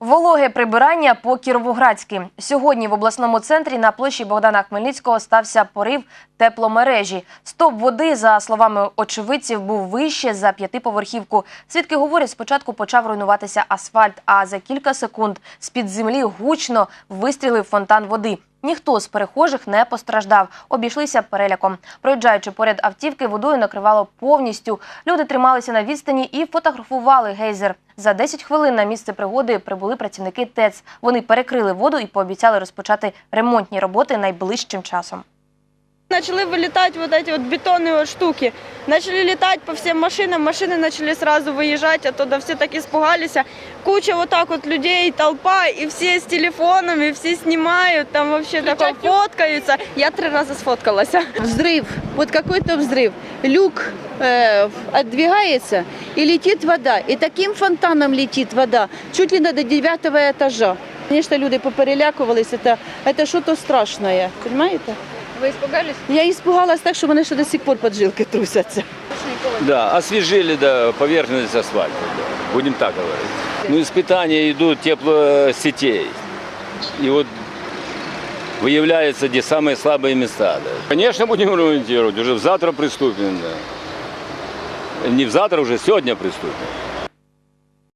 Вологе прибирання по Кіровоградськи. Сьогодні в обласному центрі на площі Богдана Хмельницького стався порив тепломережі. Стоп води, за словами очевидців, був вище за п'ятиповерхівку. Свідки говорять, спочатку почав руйнуватися асфальт, а за кілька секунд з-під землі гучно вистрілив фонтан води. Ніхто з перехожих не постраждав, обійшлися переляком. Проїжджаючи поряд автівки, водою накривало повністю. Люди трималися на відстані і фотографували гейзер. За 10 хвилин на місце пригоди прибули працівники ТЕЦ. Вони перекрили воду і пообіцяли розпочати ремонтні роботи найближчим часом. Начали вылетать вот эти вот бетонные вот штуки. Начали летать по всем машинам, машины начали сразу выезжать, оттуда все так испугались. Куча вот так вот людей, толпа, и все с телефонами, все снимают, там вообще такое фоткаются. Я три раза сфоткалась. Взрыв, вот какой-то взрыв. Люк э, отдвигается и летит вода. И таким фонтаном летит вода, чуть ли не до девятого этажа. Конечно, люди поперелякувались, это, это что-то страшное, понимаете? Вы испугались? Я испугалась так, що вони ще до сих пор поджилки трусяться. Да, освежили да, поверхность асфальта, да, будем так говорить. Ну, испытания идут теплосетей. И вот выявляются где самые слабые места. Да. Конечно, будем ремонтировать, уже завтра приступим. Да. Не в завтра, уже сегодня приступим.